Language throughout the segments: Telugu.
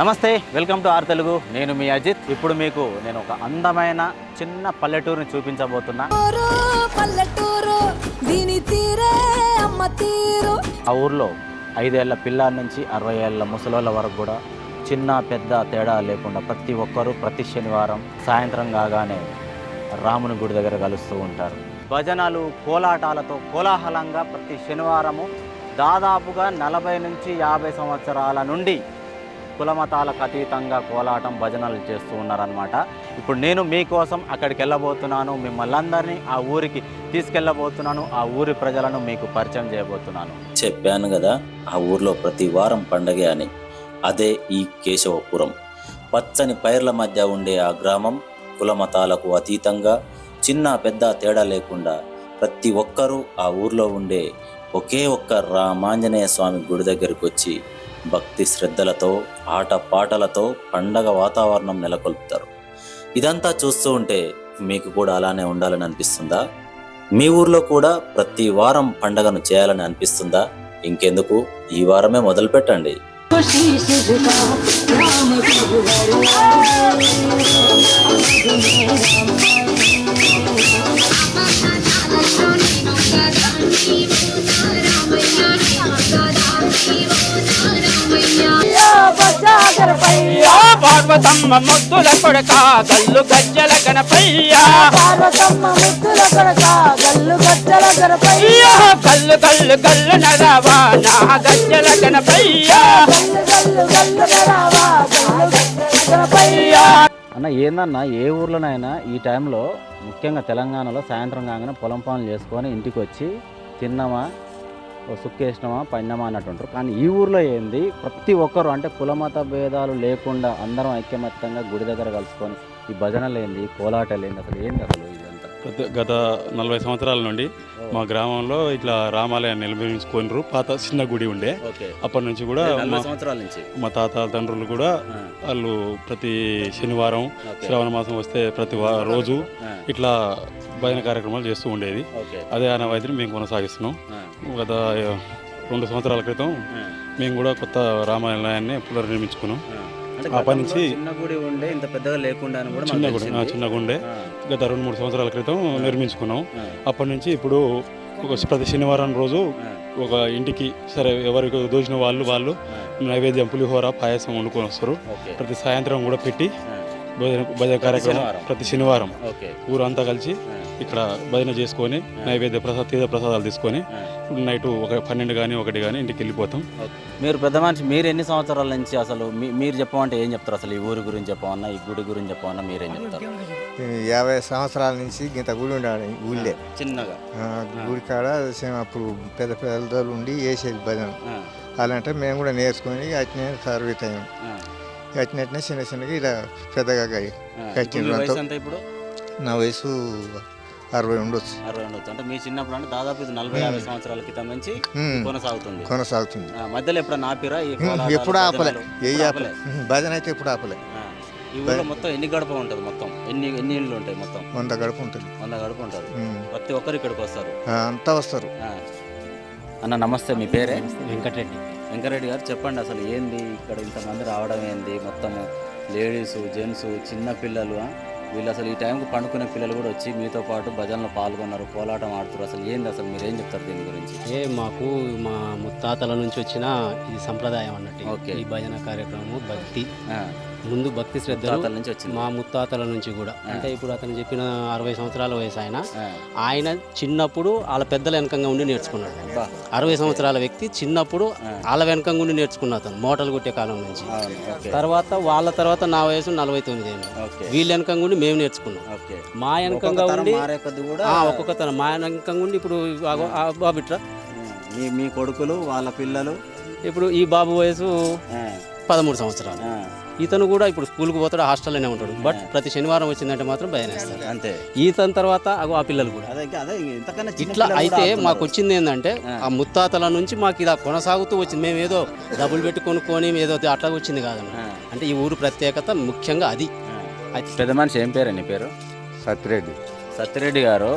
నమస్తే వెల్కమ్ టు ఆర్ తెలుగు. నేను మీ అజిత్. ఇప్పుడు మీకు నేను ఒక అందమైన చిన్న పల్లెటూరుని చూపించబోతున్నా. పల్లెటూరు దీని తీరే అమ్మ తీరు. ఆ ఊర్లో ఐదేళ్ళ పిల్లాడి నుంచి అరవై ఏళ్ళ ముసలోళ్ళ వరకు కూడా చిన్న పెద్ద తేడా లేకుండా ప్రతి ఒక్కరూ ప్రతి శనివారం సాయంత్రం కాగానే రాముని గుడి దగ్గర కలుస్తూ ఉంటారు. భజనలు కోలాటాలతో కోలాహలంగా ప్రతి శనివారము దాదాపుగా నలభై నుంచి యాభై సంవత్సరాల నుండి కులమతాలకు అతీతంగా కోలాటం భజనలు చేస్తూ ఉన్నారనమాట ఇప్పుడు నేను మీకోసం అక్కడికి వెళ్ళబోతున్నాను మిమ్మల్ని అందరినీ ఆ ఊరికి తీసుకెళ్ళబోతున్నాను. ఆ ఊరి ప్రజలను మీకు పరిచయం చేయబోతున్నాను. చెప్పాను కదా ఆ ఊర్లో ప్రతి వారం పండగే అని. అదే ఈ కేశవపురం. పచ్చని పైర్ల మధ్య ఉండే ఆ గ్రామం కులమతాలకు అతీతంగా చిన్న పెద్ద తేడా లేకుండా ప్రతి ఒక్కరూ ఆ ఊర్లో ఉండే ఒకే ఒక్క రామాంజనేయ స్వామి గుడి దగ్గరికి వచ్చి భక్తి శ్రద్ధలతో ఆటపాటలతో పండగ వాతావరణం నెలకొల్పుతారు ఇదంతా చూస్తూ ఉంటే మీకు కూడా అలానే ఉండాలని అనిపిస్తుందా మీ ఊర్లో కూడా ప్రతి వారం పండగను చేయాలని అనిపిస్తుందా ఇంకెందుకు ఈ వారమే మొదలు పెట్టండి పార్వతమ్మ ముద్దుల కొడక గల్లు గజ్జల గణపయ్య. పార్వతమ్మ ముద్దుల కొడక గల్లు గజ్జల గణపయ్య. గల్లు గల్లు గల్లు నరవా నా గజ్జల గణపయ్య. అన్న ఏందన్నా ఏ ఊర్లోనైనా ఈ టైంలో ముఖ్యంగా తెలంగాణలో సాయంత్రం కాగానే పొలం పనులు చేసుకొని ఇంటికి వచ్చి తిన్నామా? సుక్కేసినామా పైనమా అన్నట్టు ఉంటారు కానీ ఈ ఊర్లో ఏంది ప్రతి ఒక్కరు అంటే కులమత భేదాలు లేకుండా అందరం ఐక్యమత్యంగా గుడి దగ్గర కలుసుకొని ఈ భజనలు ఏంది కోలాటలు ఏంది అసలు ఏంది అసలు గత నలభై సంవత్సరాల నుండి మా గ్రామంలో ఇట్లా రామాలయాన్ని నిర్మించుకోనరు పాత చిన్న గుడి ఉండే. అప్పటి నుంచి కూడా మా- సంవత్సరాల నుంచి. మా తాత తండ్రులు కూడా వాళ్ళు ప్రతి శనివారం. శ్రావణ మాసం వస్తే ప్రతి రోజు ఇట్లా భజన కార్యక్రమాలు చేస్తూ ఉండేది. అదే ఆనవాయితీని మేము కొనసాగిస్తున్నాం. గత రెండు సంవత్సరాల క్రితం మేము కూడా కొత్త రామాలయాన్ని పునర్నిర్మించుకున్నాం ఆ. పని నుంచి- చిన్న గుడి ఉండే ఇంత పెద్దగా లేకుండా చిన్న గుడి. చిన్న గుండె. గత రెండు మూడు సంవత్సరాల క్రితం నిర్మించుకున్నాం. అప్పటి నుంచి ఇప్పుడు ఒక ప్రతి శనివారం రోజు ఒక ఇంటికి సరే ఎవరికి దోచిన వాళ్ళు వాళ్ళు నైవేద్యం పులిహోర పాయసం వండుకొని వస్తారు. ప్రతి సాయంత్రం కూడా పెట్టి భజన భజన కార్యక్రమం. ప్రతి శనివారం ఊరంతా కలిసి ఇక్కడ భజన చేసుకొని నైవేద్య ప్రసాద తీర్థ ప్రసాదాలు తీసుకొని. నైట్ ఒక పన్నెండు కానీ ఒకటి కానీ ఇంటికి వెళ్ళిపోతాం. మీరు పెద్ద మనిషి మీరు ఎన్ని సంవత్సరాల నుంచి అసలు మీ- మీరు చెప్పమంటే ఏం చెప్తారు? అసలు ఈ ఊరి గురించి చెప్పమన్నా ఈ గుడి గురించి చెప్పమన్నా మీరేం చెప్తారు? యాభై సంవత్సరాల నుంచి ఇంత గుడి ఉండాలి ఊళ్ళే. చిన్నగా. ఆ, గుడి కాడ సేమ్ అప్పుడు పెద్ద పెద్దలు ఉండి వేసేది భజన. అలాంటే మేము కూడా నేర్చుకొని అట్నే సర్వీస్ అయ్యాం. అట్నట్నే చిన్న చిన్నగా ఇలా పెద్దగా. కట్టిన నా వయసు అరవై ఉండొచ్చు. అరవై ఉండొచ్చు. అంటే మీ చిన్నప్పుడు అంటే దాదాపు ఇది నలభై యాభై సంవత్సరాల క్రితం నుంచి కొనసాగుతుంది. కొనసాగుతుంది. మధ్యలో ఎప్పుడన్నా ఆపిరా? ఎప్పుడు ఆపలే? ఏ ఆపలే? భజన అయితే ఎప్పుడు ఆపలే. ఈ ఊళ్ళో మొత్తం ఎన్ని గడప ఉంటుంది మొత్తం? ఎన్ని ఎన్ని ఇళ్ళు ఉంటాయి మొత్తం? వంద గడుపు ఉంటుంది. వంద గడప ఉంటుంది. ప్రతి ఒక్కరు ఇక్కడికి వస్తారు. అంతా వస్తారు. అన్న నమస్తే మీ పేరే? వెంకటరెడ్డి. వెంకటరెడ్డి గారు చెప్పండి అసలు ఏంది? ఇక్కడ ఇంతమంది రావడం ఏంది? మొత్తము లేడీస్ జెంట్స్ చిన్న పిల్లలు? వీళ్ళు అసలు ఈ టైంకి పండుకునే పిల్లలు కూడా వచ్చి మీతో పాటు భజనలో పాల్గొన్నారు కోలాటం ఆడుతారు అసలు ఏంది అసలు మీరు ఏం చెప్తారు దీని గురించి? ఏ మాకు మా ముత్తాతల నుంచి వచ్చిన ఇది సంప్రదాయం అన్నట్టు ఓకే. ఈ భజన కార్యక్రమము భక్తి. ముందు భక్తి శ్రద్ధలు నుంచి వచ్చింది. మా ముత్తాతల నుంచి కూడా. అంటే ఇప్పుడు అతను చెప్పిన అరవై సంవత్సరాల వయసు ఆయన. ఆయన చిన్నప్పుడు వాళ్ళ పెద్దల వెనకంగా ఉండి నేర్చుకున్నాడు. అరవై సంవత్సరాల వ్యక్తి చిన్నప్పుడు. వాళ్ళ వెనకంగా ఉండి నేర్చుకున్న అతను మోటార్లు కొట్టే కాలం నుంచి. తర్వాత వాళ్ళ తర్వాత నా వయసు నలభై తొమ్మిది ఏళ్ళు. వీళ్ళ వెనకంగా ఉండి మేము నేర్చుకున్నాం. మా వెనకంగా ఉండి ఒక్కొక్క తరం మా వెనకంగా ఉండి ఇప్పుడు బాబిట్రా మీ మీ కొడుకులు వాళ్ళ పిల్లలు? ఇప్పుడు ఈ బాబు వయసు పదమూడు సంవత్సరాలు. ఆ, ఈతను కూడా ఇప్పుడు స్కూల్కి పోతాడు హాస్టల్లోనే ఉంటాడు. బట్ ప్రతి శనివారం వచ్చిందంటే మాత్రం భయం వేస్తారు అంతే. ఈతన్ తర్వాత అగో ఆ పిల్లలు కూడా. అదే అదే ఇంతకన్నా చిన్న ఇట్లా అయితే. మాకు వచ్చింది ఏంటంటే ఆ. ముత్తాతల నుంచి మాకు ఇలా కొనసాగుతూ వచ్చింది. మేము ఏదో డబ్బులు పెట్టి కొనుక్కొని ఏదో అట్లా వచ్చింది కాదన్న ఆ, అంటే ఈ ఊరు ప్రత్యేకత ముఖ్యంగా అది. పెద్ద మనిషి ఏం పేరు నీ పేరు? సత్యరెడ్డి సత్యరెడ్డి గారు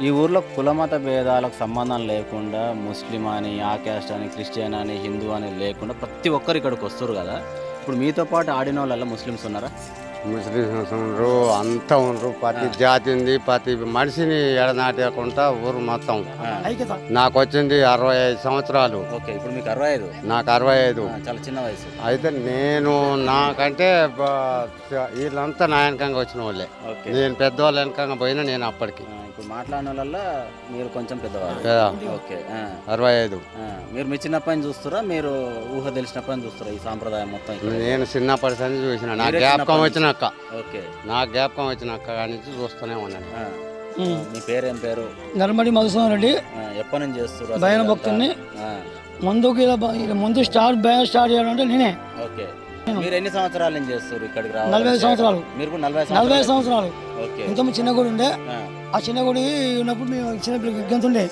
ఈ ఊర్లో కులమత భేదాలకు సంబంధం లేకుండా ముస్లిం అని ఆ క్యాస్ట్ అని క్రిస్టియన్ అని హిందూ అని లేకుండా ప్రతి ఒక్కరు ఇక్కడికి వస్తారు కదా. ఇప్పుడు మీతో పాటు ఆడిన వాళ్ళ ముస్లిమ్స్ ఉన్నారా? ముస్లిమ్స్ ఉండరు అంతా ఉండరు. ప్రతి జాతి ఉంది ప్రతి మనిషిని ఎడనాటకుండా ఊరు మొత్తం. నాకు వచ్చింది అరవై ఐదు సంవత్సరాలు. ఓకే ఇప్పుడు మీకు అరవై ఐదు? నాకు అరవై ఐదు. చాలా చిన్న వయసు. అయితే నేను నాకంటే వీళ్ళంతా నా వెనకంగా వచ్చిన వాళ్ళే. నేను పెద్దవాళ్ళ వెనకంగా పోయినా నేను అప్పటికి. ఇప్పుడు మాట్లాడిన వాళ్ళ మీరు కొంచెం పెద్దవాళ్ళు. కదా ఓకే. ఆ, అరవై ఐదు. ఆ. మీరు మీ చిన్నప్పటి నుంచి చూస్తారా? మీరు ఊహ తెలిసినప్పటి నుంచి చూస్తారా ఈ సాంప్రదాయం మొత్తం ఇక్కడ? నేను చిన్నప్పటి నుంచి చూసిన నా మీరే జ్ఞాపకం చిన్నప్పటి వచ్చినాక. ఓకే. నా జ్ఞాపకం వచ్చినాక నుంచి చూస్తూనే ఉన్నాను. ఆ. మీ పేరేం పేరు? నర్మడి మధుసూదన్ రెడ్డి. ఆ, ఎప్పటి నుంచి చేస్తారు భయాన భక్తుల్ని ముందుకు ఇలా బ- ఇలా ముందు స్టార్ట్ బ్యాన్ స్టార్ట్ చేయాలంటే నేనే. ఓకే. మీరు ఎన్ని సంవత్సరాల నుంచి చేస్తారు ఇక్కడికి రావాలి? నలభై సంవత్సరాలు. మీరు నలభై నలభై సంవత్సరాలు. ఓకే. ఇంత చిన్న గుడి ఉండే. ఆ, చిన్న గుడి ఉన్నప్పుడు మేము చిన్న పిల్లలకి గెంతుండే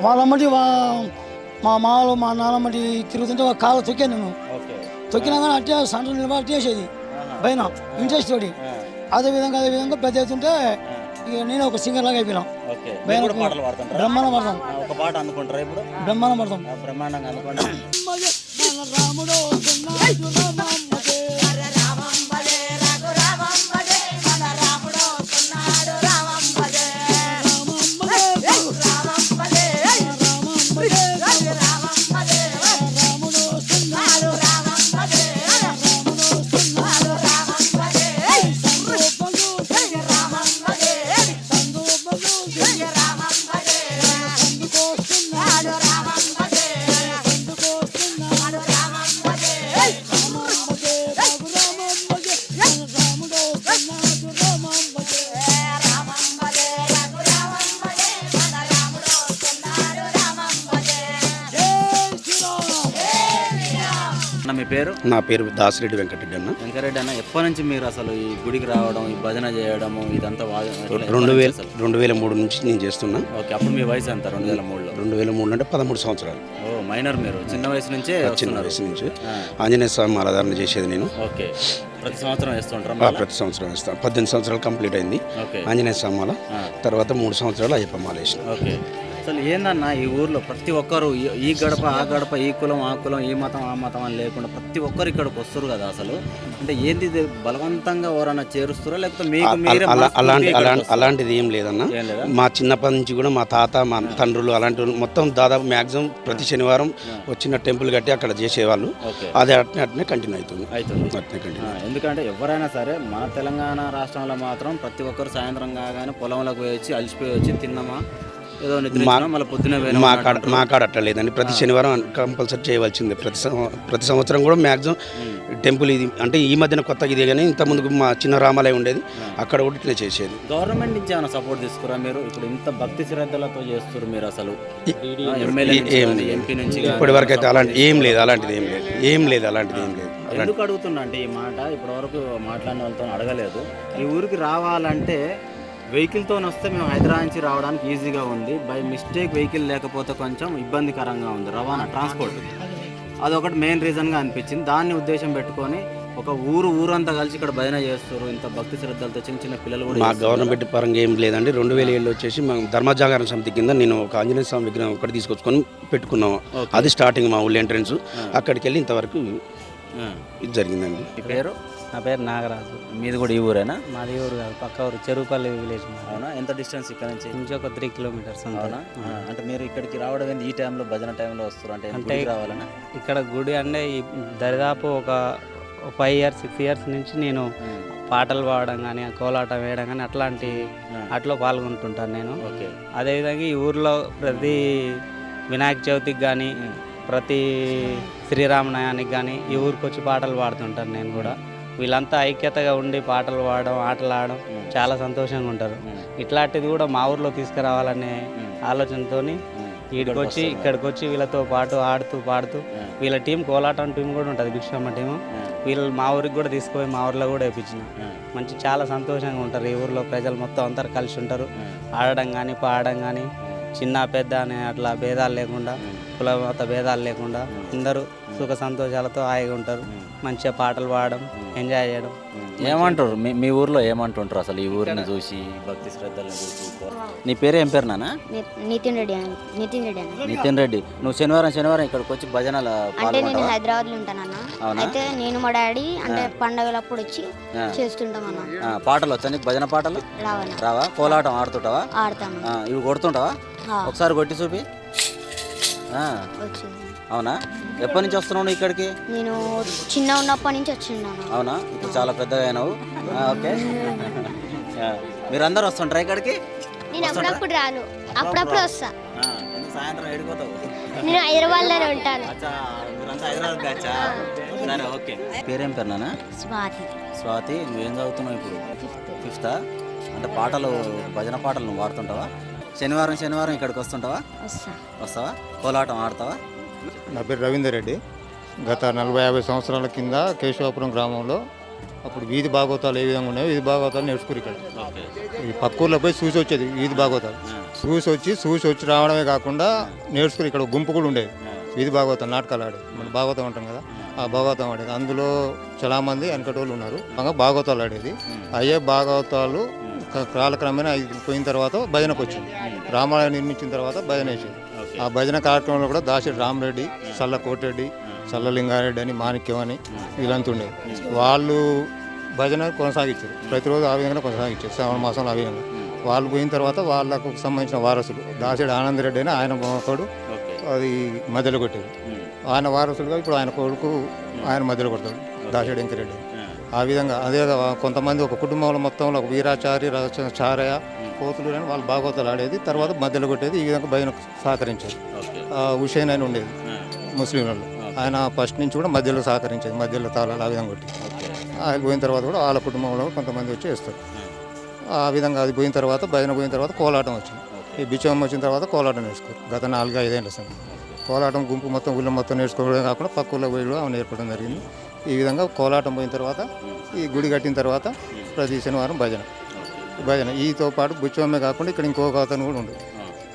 వాళ్ళమ్మటి మా మామలు మా నాన్నమ్మటి తిరుగుతుంటే వాళ్ళ కాలు తొక్కాను నేను. తొక్కినా కానీ అట్టే సంటర్ నిలబడి చేసేది. పైన ఇంట్రెస్ట్ తోటి. అదే విధంగా అదే విధంగా పెద్ద అవుతుంటే ఇక నేను ఒక సింగర్ లాగా అయిపోయినా. బ్రహ్మాండం పడతాం. ఒక బ్రహ్మాండం పడతాం. బ్రహ్మాండంగా అందుకోండి రాముడు నా పేరు దాసిరెడ్డి వెంకటరెడ్డి అన్న. వెంకరెడ్డి అన్న ఎప్పటి నుంచి మీరు అసలు ఈ గుడికి రావడం ఈ భజన చేయడము ఇదంతా రెండు వేల? రెండు వేల మూడు నుంచి నేను చేస్తున్నా. ఓకే అప్పుడు మీ వయసు ఎంత రెండు వేల మూడులో? రెండు వేల మూడు అంటే పదమూడు సంవత్సరాలు. ఓ మైనర్ మీరు చిన్న వయసు నుంచే చిన్న వయసు నుంచి. ఆంజనేయ స్వామి ఆరాధన చేసేది నేను. ఓకే ప్రతి సంవత్సరం వేస్తుంటారా? ప్రతి సంవత్సరం వేస్తాను పద్దెనిమిది సంవత్సరాలు కంప్లీట్ అయింది. ఆంజనేయ స్వామి తర్వాత మూడు సంవత్సరాలు అయ్యప్ప మాల వేసిన. ఓకే. అసలు ఏందన్నా ఈ ఊర్లో? ప్రతి ఒక్కరు ఈ- గడప ఆ గడప ఈ కులం ఆ కులం ఈ మతం ఆ మతం అని లేకుండా ప్రతి ఒక్కరు ఇక్కడికి వస్తారు కదా అసలు? అంటే ఏంది బలవంతంగా ఎవరన్నా చేరుస్తారా? లేకపోతే మీకు మీరే అలాంటి? అలాంటిది ఏం లేదన్న. మా చిన్నప్పటి నుంచి కూడా మా తాత మా తండ్రులు అలాంటి మొత్తం దాదాపు మ్యాక్సిమం ప్రతి శనివారం వచ్చిన టెంపుల్ కట్టి అక్కడ చేసేవాళ్ళు. అది అట్నే అట్నే కంటిన్యూ అవుతుంది. అవుతుంది. అట్నే కంటిన్యూ ఎందుకంటే ఎవరైనా సరే మన తెలంగాణ రాష్ట్రంలో మాత్రం ప్రతి ఒక్కరు సాయంత్రం కాగానే పొలంలోకి పోయి వచ్చి అలసిపోయి వచ్చి తిన్నామా? మా కాడ మా కాడ ప్రతి శనివారం కంపల్సరీ చేయవలసిందే. ప్రతి ప్రతి సంవత్సరం కూడా మ్యాక్సిమం టెంపుల్ ఇది అంటే ఈ మధ్యన కొత్తగా ఇదే కానీ ఇంత ముందుకు మా చిన్న రామాలయం ఉండేది. అక్కడ కూడా ఇట్లా చేసేది. గవర్నమెంట్ నుంచి ఏమైనా సపోర్ట్ తీసుకురా మీరు? ఇప్పుడు ఇంత భక్తి శ్రద్ధలతో చేస్తారు మీరు అసలు. ఇప్పటి వరకు అయితే అలాంటి ఏం లేదు. అలాంటిది ఏం లేదు. ఏం లేదు. అలాంటిది ఏం లేదు. ఎందుకు అడుగుతున్నా అంటే ఈ మాట? ఇప్పటి వరకు మాట్లాడిన వాళ్ళతో అడగలేదు. ఈ ఊరికి రావాలంటే వెహికల్తో వస్తే మేము హైదరాబాద్ నుంచి రావడానికి ఈజీగా ఉంది. బై మిస్టేక్ వెహికల్ లేకపోతే కొంచెం ఇబ్బందికరంగా ఉంది. రవాణా ట్రాన్స్పోర్ట్. అదొకటి మెయిన్ రీజన్గా అనిపించింది. దాన్ని ఉద్దేశం పెట్టుకొని ఒక ఊరు ఊరంతా కలిసి ఇక్కడ భజన చేస్తారు ఇంత భక్తి శ్రద్ధలతో చిన్న చిన్న పిల్లలు కూడా మా. గవర్నమెంట్ పరంగా ఏం లేదండి. రెండు వేల ఏళ్ళు వచ్చేసి మా ధర్మజాగరణ సమితి కింద నేను ఒక ఆంజనేయ స్వామి విగ్రహం ఒకటి తీసుకొచ్చుకొని పెట్టుకున్నాం ఓకే. అది స్టార్టింగ్ మా ఊళ్ళో ఎంట్రన్స్. అక్కడికి వెళ్ళి ఇంతవరకు. ఇది జరిగిందండి. పేరు? నా పేరు నాగరాజు. మీది కూడా ఈ ఊరేనా? మాది ఊరు కాదు పక్క ఊరు చెరువుపల్లి విలేజ్. అవునా? ఎంత డిస్టెన్స్ ఇక్కడ నుంచి? నుంచి ఒక త్రీ కిలోమీటర్స్. అవునా? అంటే మీరు ఇక్కడికి రావడం ఏంది? ఈ టైంలో భజన టైంలో వస్తారు అంటే అంటే గుడికి రావాలనా? ఇక్కడ గుడి అంటే ఈ దరిదాపు ఒక ఫైవ్ ఇయర్స్ సిక్స్ ఇయర్స్ నుంచి నేను పాటలు పాడడం కానీ కోలాటం వేయడం కానీ అట్లాంటి అట్లా పాల్గొంటుంటాను నేను. ఓకే. అదేవిధంగా ఈ ఊర్లో ప్రతి వినాయక చవితికి కానీ ప్రతి శ్రీరామనయానికి కానీ ఈ ఊరికి వచ్చి పాటలు పాడుతుంటాను నేను కూడా. వీళ్ళంతా ఐక్యతగా ఉండి పాటలు పాడడం ఆటలు ఆడడం చాలా సంతోషంగా ఉంటారు. ఇట్లాంటిది కూడా మా ఊర్లో తీసుకురావాలనే ఆలోచనతో వీడికి వచ్చి ఇక్కడికి వచ్చి వీళ్ళతో పాటు ఆడుతూ పాడుతూ వీళ్ళ టీం కోలాటం టీం కూడా ఉంటుంది భిక్షమ్మ టీం వీళ్ళు మా ఊరికి కూడా తీసుకుపోయి మా ఊర్లో కూడా వేయించిన మంచి చాలా సంతోషంగా ఉంటారు. ఈ ఊర్లో ప్రజలు మొత్తం అందరు కలిసి ఉంటారు. ఆడడం కానీ పాడడం కానీ చిన్న పెద్ద అనే అట్లా భేదాలు లేకుండా కుల మత భేదాలు లేకుండా అందరూ సుఖ సంతోషాలతో హాయిగా ఉంటారు. మంచిగా పాటలు పాడడం ఎంజాయ్ చేయడం. ఏమంటారు? మీ మీ ఊర్లో ఏమంటుంటారు అసలు ఈ ఊరిని చూసి భక్తి శ్రద్ధలను చూసి? నీ పేరు ఏం పేరు నాన్న? నితిన్ రెడ్డి నితిన్ రెడ్డి నితిన్ రెడ్డి. నువ్వు శనివారం శనివారం ఇక్కడికి వచ్చి భజనల అంటే నేను హైదరాబాద్లో ఉంటానన్న? అయితే నేను మా డాడీ అంటే. పండగలప్పుడు వచ్చి. చేస్తుంటాం అన్న. పాటలు వచ్చా నీకు? భజన పాటలు? రావా? కోలాటం ఆడుతుంటావా? ఆడతాను. ఆ, ఇవి కొడుతుంటావా. ఒకసారి కొట్టి చూపి. ఆ, వచ్చింది. అవునా? ఎప్పటి నుంచి వస్తున్నావు నువ్వు ఇక్కడికి? నేను చిన్న ఉన్నప్పటి నుంచి వచ్చిన్నాను అవునా? ఇప్పుడు చాలా పెద్దగా అయినావు. ఆ, ఓకే. ఆ, మీరందరూ వస్తుంటారా ఇక్కడికి? నేను అప్పుడప్పుడు రాను. అప్పుడప్పుడు వస్తా. ఆ, ఎందుకు సాయంత్రం ఏడిపోతావు నేను హైదరాబాద్లోనే ఉంటాను. అచ్చా మీరంతా హైదరాబాద్ బ్యాచా? సరే ఓకే. పేరేం పేరు నాన్న స్వాతి. స్వాతి నువ్వేం చదువుతున్నావు ఇప్పుడు? ఫిఫ్తా? అంటే పాటలు భజన పాటలు నువ్వు వాడుతుంటావా? శనివారం శనివారం ఇక్కడికి వస్తుంటావా? వస్తా. వస్తావా? కోలాటం ఆడతావా? నా పేరు రవీందర్ రెడ్డి. గత నలభై యాభై సంవత్సరాల కింద కేశవాపురం గ్రామంలో అప్పుడు వీధి భాగవతాలు ఏ విధంగా ఉన్నాయో వీధి భాగవతాలు నేర్చుకుని ఇక్కడ. ఈ పక్కూర్లో పోయి చూసి వచ్చేది వీధి భాగవతాలు. చూసి వచ్చి చూసి వచ్చి రావడమే కాకుండా నేర్చుకుని ఇక్కడ గుంపు కూడా ఉండేది వీధి భాగవతం నాటకాలు ఆడేది మన భాగవతం ఉంటాం కదా ఆ. భాగవతం ఆడేది. అందులో చాలా మంది వెనకటోళ్ళు ఉన్నారు. బాగా భాగవతాలు ఆడేది. అయ్యే భాగవతాలు కాలక్రమేణా పోయిన తర్వాత భజనకు వచ్చింది రామాలయం నిర్మించిన తర్వాత భజన వేసేది ఆ భజన కార్యక్రమంలో కూడా దాశెట్టి రామరెడ్డి చల్ల కోటిరెడ్డి చల్ల లింగారెడ్డి అని మాణిక్యం అని వీళ్ళంతా ఉండేది వాళ్ళు భజన కొనసాగించారు. ప్రతిరోజు ఆ విధంగా కొనసాగించారు. శ్రావణ మాసంలో ఆ విధంగా. వాళ్ళు పోయిన తర్వాత వాళ్ళకు సంబంధించిన వారసులు. దాశెడి ఆనందరెడ్డి అని ఆయన ఒకడు అది మధ్యలో కొట్టేది ఆయన వారసులుగా ఇప్పుడు ఆయన కొడుకు ఆయన మధ్యలో కొడతాడు దాశెడి వెంకరెడ్డి ఆ విధంగా అదే కొంతమంది ఒక కుటుంబంలో మొత్తంలో ఒక వీరాచారి రచ- చారయ పోతులు అని వాళ్ళు భాగవతాలు ఆడేది తర్వాత మధ్యలో కొట్టేది ఈ విధంగా భజన సహకరించేది. ఆ హుషేన్ అని ఉండేది ముస్లింలలో. ఆయన ఫస్ట్ నుంచి కూడా మధ్యలో సహకరించేది మధ్యలో తాళాలు ఆ విధంగా కొట్టి ఆయన పోయిన తర్వాత కూడా వాళ్ళ కుటుంబంలో కొంతమంది వచ్చి వేస్తారు. ఆ. విధంగా అది పోయిన తర్వాత భజన పోయిన తర్వాత కోలాటం వచ్చింది. ఈ బిచ్చం వచ్చిన తర్వాత కోలాటం నేర్చుకోరు గత నాలుగు ఐదేళ్ళ సంగతి కోలాటం గుంపు మొత్తం ఊళ్ళో మొత్తం నేర్చుకోవడమే కాకుండా పక్క ఊళ్ళో పోయి నేర్పడం జరిగింది. ఈ విధంగా కోలాటం పోయిన తర్వాత ఈ గుడి కట్టిన తర్వాత ప్రతి శనివారం భజన. భజన. ఈతో పాటు బుచ్చమ్మే కాకుండా ఇక్కడ ఇంకొక అతను కూడా ఉండు.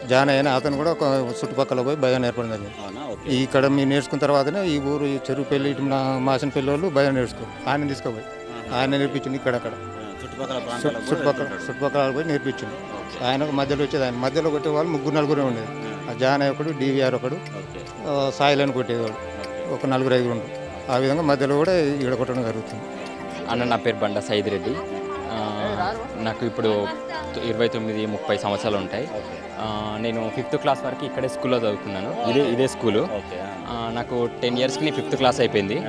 జానయ్య అని అతను కూడా ఒక చుట్టుపక్కల పోయి భజన నేర్పడం జరిగింది. ఈ ఇక్కడ మీరు నేర్చుకున్న తర్వాతనే ఈ ఊరు ఈ చెరువు పెళ్ళి ఇటు నా మాసిన పెళ్ళి వాళ్ళు భజన నేర్చుకోరు ఆయన తీసుకుపోయి. ఆయన నేర్పించింది ఇక్కడక్కడ. చుట్టుపక్కల చుట్టుపక్కల చుట్టుపక్కల పోయి నేర్పించింది ఆయన మధ్యలో వచ్చేది ఆయన. మధ్యలో కొట్టే వాళ్ళు ముగ్గురు నలుగురే ఉండేది. ఆ. జానయ్య ఒకడు డివిఆర్ ఒకడు సాయిలని కొట్టేవాడు ఒక నలుగురు ఐదుగురు ఉండు. ఆ విధంగా మధ్యలో కూడా ఈడ కొట్టడం జరుగుతుంది. అన్న నా పేరు బండ సైదిరెడ్డి. నాకు ఇప్పుడు ఇరవై తొమ్మిది ముప్పై సంవత్సరాలు ఉంటాయి. నేను ఫిఫ్త్ క్లాస్ వరకు ఇక్కడే స్కూల్లో చదువుకున్నాను ఇదే ఇదే స్కూలు. నాకు టెన్ ఇయర్స్కి నేను ఫిఫ్త్ క్లాస్ అయిపోయింది.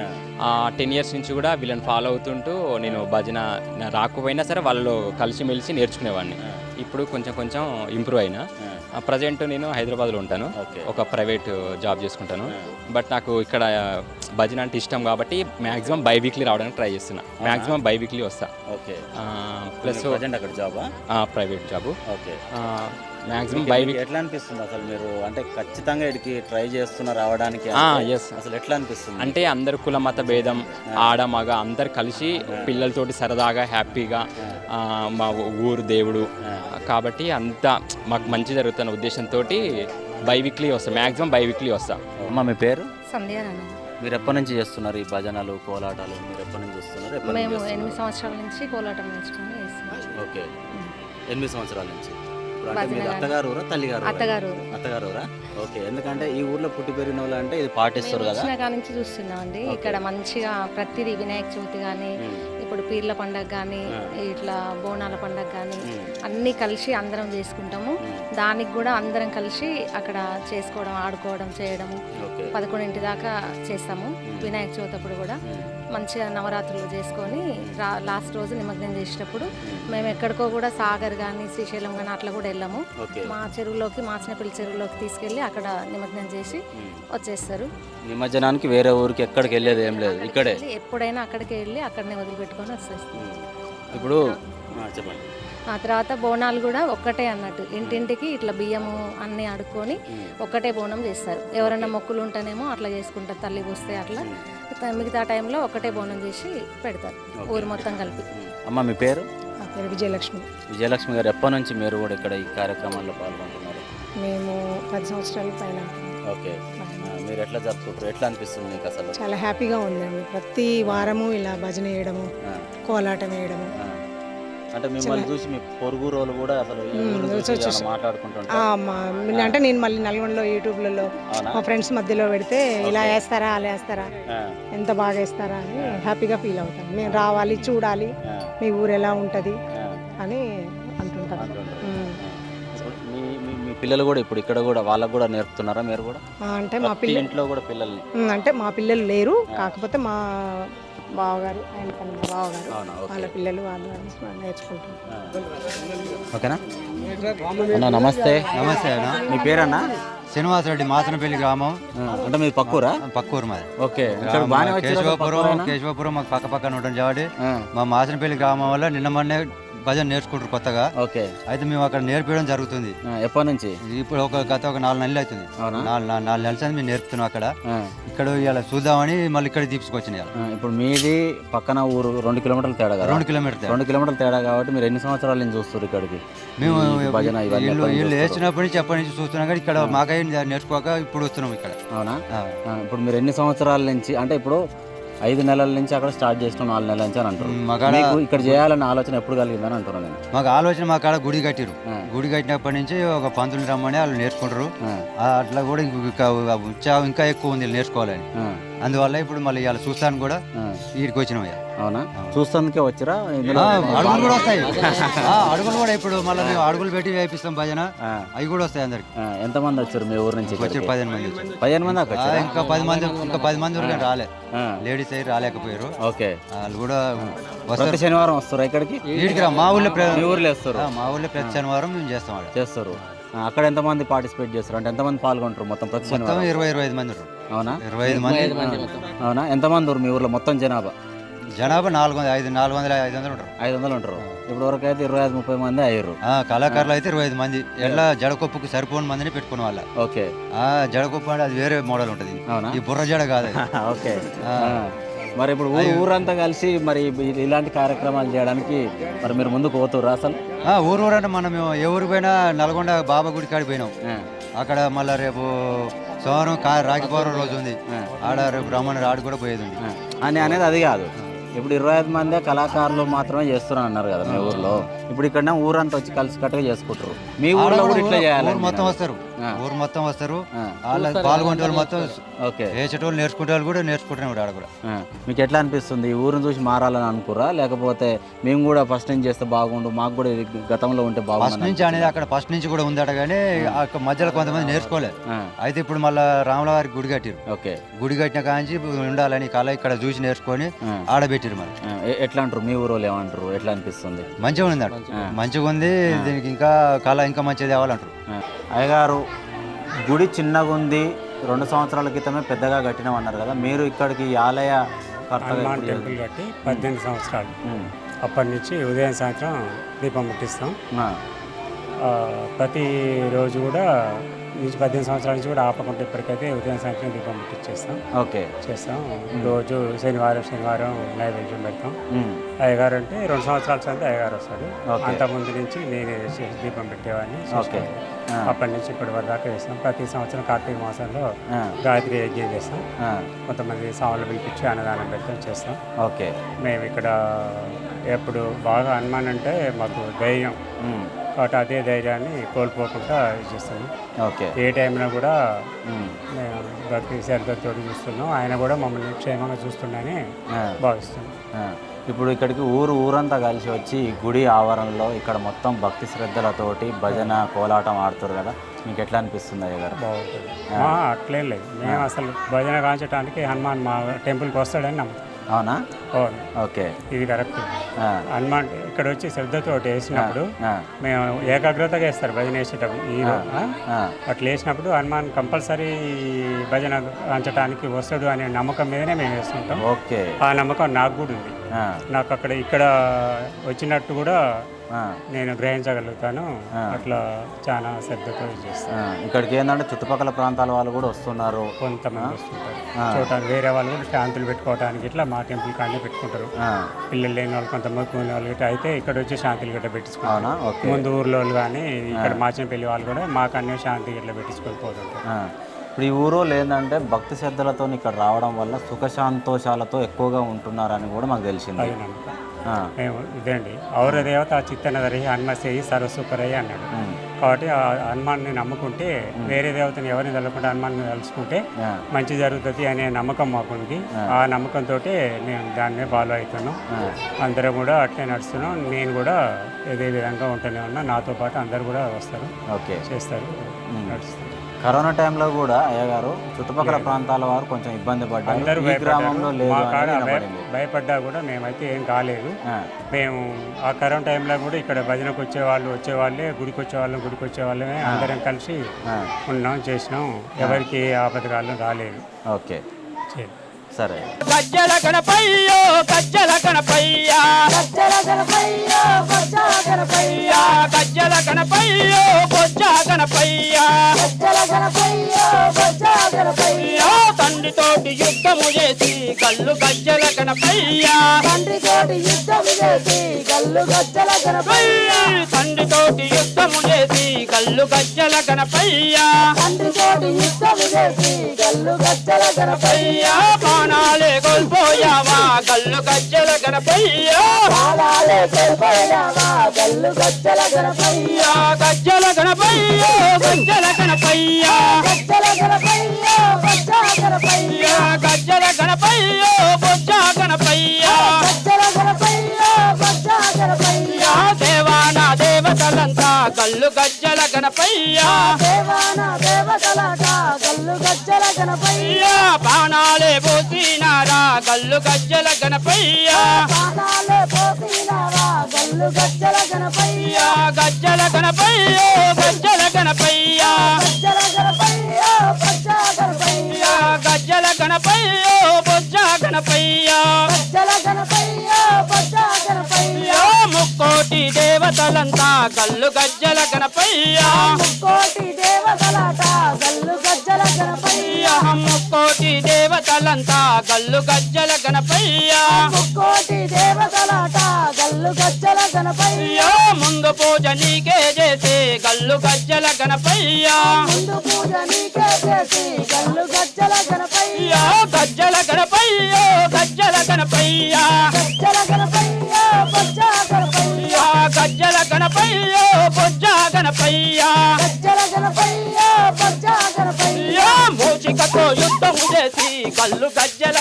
ఆ. టెన్ ఇయర్స్ నుంచి కూడా వీళ్ళని ఫాలో అవుతుంటూ నేను భజన రాకపోయినా సరే వాళ్ళు కలిసిమెలిసి నేర్చుకునేవాడిని. ఇప్పుడు కొంచెం కొంచెం ఇంప్రూవ్ అయినా. ప్రజెంట్ నేను హైదరాబాద్లో ఉంటాను. ఒక ప్రైవేట్ జాబ్ చేసుకుంటాను. బట్ నాకు ఇక్కడ భజన అంటే ఇష్టం కాబట్టి మ్యాక్సిమం బై వీక్లీ రావడానికి ట్రై చేస్తున్నా. మ్యాక్సిమం బై వీక్లీ వస్తా. ఓకే. ప్లస్ ప్రజెంట్ అక్కడ జాబా private job. Okay. Maximum by మీకు ఎట్లా అనిపిస్తుంది అసలు మీరు? అంటే ఖచ్చితంగా ఇక్కడికి ట్రై చేస్తున్న రావడానికి yes. అసలు ఎట్లా అనిపిస్తుంది? అంటే అందరు కుల మత భేదం ఆడ మగ అందరు కలిసి పిల్లలతోటి సరదాగా హ్యాపీగా మా ఊరు దేవుడు. కాబట్టి అంతా మాకు మంచి జరుగుతున్న ఉద్దేశంతో బై వీక్లీ వస్తా. మ్యాక్సిమం బై వీక్లీ వస్తా. అమ్మ మీ పేరు? మీరు ఎప్పటి నుంచి చేస్తున్నారు ఈ భజనలు కోలాటాలు? మీరు ఎప్పటి నుంచి చేస్తున్నారు? మేము? ఎనిమిది సంవత్సరాల నుంచి కోలాటం నేర్చుకొని చేస్తున్నాం. ఓకే. ఎనిమిది సంవత్సరాల నుంచి. అత్తగారు తల్లిగారు? అత్తగారు. అత్తగారు ఓకే ఎందుకంటే ఈ ఊర్లో పుట్టి పెరిగిన వాళ్ళు అంటే ఇది పాటిస్తారు కదా? వచ్చిన కాడ నుంచి చూస్తున్నాం అండి ఇక్కడ మంచిగా ప్రతిదీ వినాయక చవితి కానీ ఇప్పుడు పీర్ల పండగ కానీ ఇట్లా బోనాల పండగ కానీ అన్నీ కలిసి అందరం చేసుకుంటాము. దానికి కూడా అందరం కలిసి అక్కడ చేసుకోవడం ఆడుకోవడం చేయడం. పదకొండింటి దాకా చేస్తాము. వినాయక చవితి అప్పుడు కూడా. మంచిగా నవరాత్రులు చేసుకొని రా లాస్ట్ రోజు నిమగ్నం చేసేటప్పుడు మేము ఎక్కడికో కూడా సాగర్ కానీ శ్రీశైలం కానీ అట్లా కూడా వెళ్ళాము. మా చెరువులోకి మాచినపల్లి చెరువులోకి తీసుకెళ్ళి అక్కడ నిమగ్నం చేసి వచ్చేస్తారు. నిమజ్జనానికి వేరే ఊరికి ఎక్కడికి వెళ్ళేది ఏం లేదు ఇక్కడే. ఎప్పుడైనా అక్కడికి వెళ్ళి అక్కడనే వదిలిపెట్టుకొని వచ్చేస్తాం. ఇప్పుడు ఆ, చెప్పండి. ఆ తర్వాత బోనాలు కూడా ఒక్కటే అన్నట్టు. ఇంటింటికి ఇట్లా బియ్యము అన్నీ అడుక్కొని ఒక్కటే బోనం చేస్తారు. ఎవరైనా మొక్కులు ఉంటేనేమో అట్లా చేసుకుంటారు తల్లి పోస్తే అట్లా. మిగతా టైంలో ఒకటే బోనం చేసి పెడతారు ఊరు మొత్తం కలిపి. అమ్మ మీ పేరు? నా పేరు విజయలక్ష్మి. విజయలక్ష్మి గారు ఎప్పటి నుంచి మీరు కూడా ఇక్కడ ఈ కార్యక్రమాల్లో పాల్గొంటున్నారు? మేము పది సంవత్సరాల పైన. ఓకే. మీరు ఎట్లా జరుపుకుంటారు? ఎట్లా అనిపిస్తుంది మీకు అసలు? చాలా హ్యాపీగా ఉందండి ప్రతి వారము ఇలా భజన వేయడము కోలాటం వేయడము. అంటే మిమ్మల్ని చూసి మీ పొరుగు రోజులు కూడా అసలు ఈ మ్మ్, ఊరు వచ్చి చూసి వచ్చేసి- ఏమైనా మాట్లాడుకుంటుంటారు? ఆ, మా- అంటే నేను మళ్ళీ నల్గొండలో యూట్యూబ్లలో? మా ఫ్రెండ్స్ మధ్యలో పెడితే ఇలా వేస్తారా అలా వేస్తారా? ఎంత బాగా వేస్తారా అని హ్యాపీగా ఫీల్ అవుతాను మేము రావాలి చూడాలి. మీ ఊరు ఎలా ఉంటుంది. అని అంటుంటాను మీ పిల్లలు కూడా ఇప్పుడు ఇక్కడ కూడా వాళ్ళకు కూడా నేర్పుతున్నారా మీరు కూడా? అంటే మా ప్రతి పిల్ల ఇంట్లో కూడా పిల్లల్ని. మ్మ్, అంటే మా పిల్లలు లేరు. కాకపోతే మా బావగారు ఆయన కన్నా బావగారు. వాళ్ళ పిల్లలు వాళ్ళు వాళ్ళు నేర్చుకుంటారు ఓకేనా? అన్న నమస్తే. నమస్తే అన్న. మీ పేరన్నా? శ్రీనివాసరెడ్డి మాసనపల్లి గ్రామం. అంటే మీది పక్కూరా? పక్కూరు మాది. ఓకే. కేశవపురం? కేశవపురం మాకు పక్క పక్కన ఉంటుంది కాబట్టి మా మాసనపల్లి గ్రామం వల్ల నిన్న మొన్నే భజన నేర్చుకుంటారు కొత్తగా. ఓకే. అయితే మేము అక్కడ నేర్పించడం జరుగుతుంది. ఎప్పటి నుంచి? ఇప్పుడు ఒక గత ఒక నాలుగు నెలలు అవుతుంది? నాలుగు నాలుగు నెలల మేము నేర్పుతున్నాం అక్కడ. ఇక్కడ ఇలా చూద్దామని మళ్ళీ ఇక్కడ. ఆ, ఇప్పుడు మీది పక్కన ఊరు రెండు కిలోమీటర్ల తేడా రెండు కిలోమీటర్ రెండు కిలోమీటర్ల తేడా కాబట్టి మీరు ఎన్ని సంవత్సరాల నుంచి చూస్తారు ఇక్కడికి? మేము భజన వీళ్ళు వీళ్ళు? వేసినప్పటి నుంచి ఎప్పటి నుంచి చూస్తున్నాం కానీ ఇక్కడ మాకై నేర్చుకోక ఇప్పుడు వస్తున్నాం ఇక్కడ. అవునా? ఇప్పుడు మీరు ఎన్ని సంవత్సరాల నుంచి అంటే ఇప్పుడు ఐదు నెలల నుంచి అక్కడ స్టార్ట్ చేసిన నాలుగు నెలల నుంచి అని అంటారు మీకు ఇక్కడ చేయాలన్న ఆలోచన ఎప్పుడు కలిగిందని అంటున్నాను నేను. మాకు ఆలోచన మా కాడ గుడి కట్టిరు. గుడి కట్టినప్పటి నుంచి ఒక పంతులు రమ్మని వాళ్ళు నేర్చుకుంటారు. అట్లా కూడా ఇంక- ఇంకా ఉత్సాహం ఇంకా ఎక్కువ ఉంది నేర్చుకోవాలని. అందువల్ల ఇప్పుడు మళ్ళీ ఇవాళ చూస్తాను కూడా. వీడికి వచ్చినాం. అవునా? చూస్తానికే వచ్చిరా? అడుగులు కూడా వస్తాయి. అడుగులు కూడా ఇప్పుడు మళ్ళీ మేము అడుగులు పెట్టి వేపిస్తాం భజన. అవి కూడా వస్తాయి అందరికి. ఎంతమంది వచ్చారు మీ ఊరు నుంచి వచ్చి ఇక్కడికి? పదిహేను మంది వచ్చారు. పదిహేను మంది వచ్చారా? ఇంకా పది మంది ఇంకా పది మంది వరకు రాలే. ఆ, లేడీస్ అయ్యి రాలేకపోయారు. ఓకే. వాళ్ళు కూడా ప్రతి వస్తారు. శనివారం వస్తారా ఇక్కడికి? వీడికి రా మా ఊళ్ళో ఊర్లో వేస్తారు. మా ఊళ్ళో ప్రతి శనివారం మేము చేస్తాం. చేస్తారు. అక్కడ ఎంతమంది పార్టిసిపేట్ చేస్తారు? అంటే ఎంతమంది పాల్గొంటారు మొత్తం ప్రతి ఇరవై ఇరవై ఐదు మంది ఉన్నారు అవునా? ఇరవై ఐదు మంది. అవునా? ఎంతమంది ఉన్నారు మీ ఊర్లో మొత్తం జనాభా? జనాభా నాలుగు వందల ఐదు నాలుగు వందల ఐదు వందలు ఉంటారు. ఐదు వందలు ఉంటారు. ఇప్పుడు వరకు అయితే ఇరవై ఐదు ముప్పై మంది అయ్యారు. ఆ, కళాకారులు అయితే ఇరవై ఐదు మంది. ఎట్లా జడకొప్పుకు సరిపోని మందిని పెట్టుకునే వాళ్ళ. ఓకే. ఆ జడకొప్పు అంటే అది వేరే మోడల్ ఉంటుంది. అవునా? ఈ బుర్ర జడ కాదు. ఓకే. మరి ఇప్పుడు ఊరు ఊరంతా కలిసి మరి ఇలాంటి కార్యక్రమాలు చేయడానికి మరి మీరు ముందుకు పోతుర్రా అసలు? ఆ, ఊరు ఊరు అంటే మనం ఏ ఊరు పోయినా నల్గొండ బాబా గుడి కాడికి పోయినాం. అక్కడ మళ్ళీ రేపు సోమవారం కా రాకిపోవరం రోజు ఉంది. ఆడ రేపు రమ్మని ఆడు కూడా పోయేది ఉంది. అని అనేది అది కాదు ఇప్పుడు ఇరవై ఐదు మందే కళాకారులు మాత్రమే చేస్తున్నారు అన్నారు కదా మీ ఊర్లో ఇప్పుడు ఇక్కడ ఊరంతా వచ్చి కలిసి కట్టుగా చేసుకుంటారు మీ ఊర్లో కూడా ఇట్లా చేయాలి మొత్తం వస్తారు. ఊరు మొత్తం వస్తారు. ఆ. వాళ్ళ పాల్గొనే వాళ్ళు మొత్తం ఓకే. వేసేటోళ్ళు నేర్చుకుంటే వాళ్ళు కూడా నేర్చుకుంటున్నారు ఆడ కూడా. మీకు ఎట్లా అనిపిస్తుంది? ఈ ఊరిని చూసి మారాలని అనుకురా లేకపోతే మేము కూడా ఫస్ట్ నుంచి చేస్తే బాగుండు మాకు కూడా ఇది గతంలో ఉంటే ఫస్ట్ బాగుండు నుంచి అనేది అక్కడ ఫస్ట్ నుంచి కూడా ఉందట కానీ అక్కడ మధ్యలో కొంతమంది నేర్చుకోలేదు. అయితే ఇప్పుడు మళ్ళీ రాముల వారికి గుడి కట్టిరు ఓకే. గుడి కట్టిన కాంచి ఉండాలని కళ ఇక్కడ చూసి నేర్చుకొని. ఆడబెట్టిరు మరి. ఎట్లా అంటారు? మీ ఊరు వాళ్ళు ఏమంటారు? ఎట్లా అనిపిస్తుంది? మంచిగా ఉంది. మంచిగా ఉంది దీనికి ఇంకా కళ ఇంకా మంచిగా తేవాలంటారు. ఆ, అయ్యగారు గుడి చిన్నగా ఉంది రెండు సంవత్సరాల క్రితమే పెద్దగా కట్టినాం అన్నారు కదా. మీరు ఇక్కడికి ఈ ఆలయ హనుమాన్ టెంపుల్ కట్టి పద్దెనిమిది సంవత్సరాలు. అప్పటి నుంచి ఉదయం సాయంత్రం దీపం ముట్టిస్తాం. ఆ, ఆ, ప్రతి రోజు కూడా నుంచి పద్దెనిమిది సంవత్సరాల నుంచి కూడా ఆపకుండా ఇప్పటికైతే ఉదయం సాయంత్రం దీపం ముట్టించేస్తాం ఓకే. చేస్తాం. రోజు శనివారం శనివారం నైవేద్యం పెడతాం. అయ్యగారు అంటే రెండు సంవత్సరాల సంది అయ్యగారు వస్తాడు. ఓకే. అంత ముందు నుంచి నేనే దీపం పెట్టేవాడిని ఓకే. అప్పటి నుంచి ఇప్పటి వరకు దాకా చేస్తాం. ప్రతి సంవత్సరం కార్తీక మాసంలో. గాయత్రి యజ్ఞం చేస్తాం. కొంతమంది సాములు పిలిపించి అన్నదానం పెడతాం చేస్తాం. ఓకే. మేము ఇక్కడ ఎప్పుడు బాగా హనుమాన్ అంటే మాకు ధైర్యం. కాబట్టి అదే ధైర్యాన్ని కోల్పోకుండా చేస్తాము ఓకే. ఏ టైంలో కూడా. మేము. భక్తి శ్రద్ధతో చూస్తున్నాం. ఆయన కూడా మమ్మల్ని క్షేమంగా చూస్తుండని. భావిస్తున్నాం. ఇప్పుడు ఇక్కడికి ఊరు ఊరంతా కలిసి వచ్చి గుడి ఆవరణలో ఇక్కడ మొత్తం భక్తి శ్రద్ధలతోటి భజన కోలాటం ఆడుతారు కదా. మీకు ఎట్లా అనిపిస్తుంది అయ్య గారు? బాగుంటుంది. అట్లేం లేదు. మేము అసలు భజన కాంచడానికి హనుమాన్ మా టెంపుల్కి వస్తాడని నమ్ముతాం. అవునా? అవును. ఓకే. ఇది కరెక్ట్. హనుమాన్ ఇక్కడ వచ్చి శ్రద్ధతో వేసినప్పుడు మేము ఏకాగ్రతగా వేస్తారు భజన వేసేటప్పుడు ఈ అట్లా వేసినప్పుడు హనుమాన్ కంపల్సరీ భజన కాంచడానికి వస్తాడు అనే నమ్మకం మీదనే మేము వేస్తుంటాం. ఓకే. ఆ నమ్మకం నాకు కూడా ఉంది. నాకు అక్కడ ఇక్కడ వచ్చినట్టు కూడా నేను గ్రహించగలుగుతాను. అట్లా చాలా శ్రద్ధతో చేస్తాను. ఇక్కడికి ఏంటంటే చుట్టుపక్కల ప్రాంతాల వాళ్ళు కూడా వస్తున్నారు. కొంతమంది వస్తుంటారు. చూడటానికి వేరే వాళ్ళు కూడా శాంతులు పెట్టుకోవడానికి ఇట్లా మా టెంపుల్ కాడనే పెట్టుకుంటారు. పిల్లలు లేని వాళ్ళు కొంతమంది కూలిన వాళ్ళు గిట్ట అయితే ఇక్కడ వచ్చి శాంతులు గిట్ట ఓకే. ముందు ఊర్లో వాళ్ళు కానీ ఇక్కడ మాచంపల్లి వాళ్ళు కూడా మాకన్నీ శాంతి గిట్ల పెట్టించుకొని పోతుంటారు. ఇప్పుడు ఈ ఊరోళ్ళు ఏంటంటే భక్తి శ్రద్ధలతో ఇక్కడ రావడం వల్ల సుఖ సంతోషాలతో ఎక్కువగా ఉంటున్నారని కూడా మాకు తెలిసింది. మేము ఇదండి. ఔర దేవత చిత్తనదరి హనుమసేయి సర్వసుఖరయ్య అన్నాడు. కాబట్టి ఆ హనుమాన్ని నమ్ముకుంటే వేరే దేవతని ఎవరిని తలుకుంటే హనుమాన్ని తలుచుకుంటే. మంచి జరుగుతుంది అనే నమ్మకం మాకుంది. ఆ. నమ్మకంతో మేము దాన్నే ఫాలో అవుతున్నాం. అందరం కూడా అట్లే నడుస్తున్నాం. నేను కూడా ఇదే విధంగా ఉంటూనే ఉన్నా. నాతో పాటు అందరు కూడా వస్తారు. ఓకే. చేస్తారు. నడుస్తారు. కరోనా టైంలో కూడా అయ్యగారు చుట్టుపక్కల ప్రాంతాల వారు కొంచెం ఇబ్బంది పడ్డారు. ఈ గ్రామంలో లేదు. భయపడ్డా కూడా మేమైతే ఏం కాలేదు. మేము ఆ కరోనా టైంలో కూడా ఇక్కడ భజనకు వచ్చేవాళ్ళు వచ్చేవాళ్ళే గుడికి వచ్చేవాళ్ళం గుడికి వచ్చేవాళ్ళమే అందరం కలిసి ఉన్నాం చేసినాం. ఎవరికి ఏ ఆపదకాలం రాలేదు. ఓకే. సరే. గజ్జల గణపయ్యో గజ్జల గణపయ్య. గజ్జల గణపయ్య గజ్జల గణపయ్య. గజ్జల గణపయ్య గజ్జల గణపయ్య. యుద్ధము చేసి కళ్ళు గజ్జల గణపయ్య తండ్రి తోటి యుద్ధం చేసి గల్లు గజ్జల గణపయ్య తండ్రి తోటి యుద్ధము చేసి కళ్ళు గజ్జల గణపయ్య తండ్రి తోటి యుద్ధం చేసి గల్లు గజ్జల గణపయ్య బాణాలే కోల్పోయావా కళ్ళు గజ్జల గణపయ్య బాలాలే కోల్పోయావా గల్లు గజ్జల గణపయ్య గజ్జల గణపయ్య గజ్జల గణపయ్య గజ్జల గణపయ్య గజ్జల గణపయ్య గణపయ్య బొజ్జ గణపయ్య. గణపయ్య దేవాన దేవతలంతా కళ్ళు గజ్జల గణపయ్య. దేవాన దేవతలట గల్లు గజ్జల గణపయ్య. బాణాలే పోసినారా కళ్ళు గజ్జల గణపయ్య. పాదాలే పోసినారా గల్లు గజ్జల గణపయ్య. గజ్జల గణపయ్య గజ్జల గణపయ్య. గజ్జల గణపయ్య గజ్జల గణపయ్య దేవతలంతా కళ్ళు గజ్జల గణపయ్య. కోటి దేవతలట గల్లు గజ్జల గణపయ్య. ముక్కోటి దేవతలంతా కళ్ళు గజ్జల గణపయ్య. కోటి దేవతలట గల్లు గజ్జల గణపయ్య. ముందు పూజ నీకే చేసి గల్లు గజ్జల గణపయ్య. ముందు పూజ నీకే చేసి గణపయ్య గజ్జల గణపయ్య. గజ్జల గణపయ్య గజ్జల గణపయ్య. కళ్ళు గజ్జల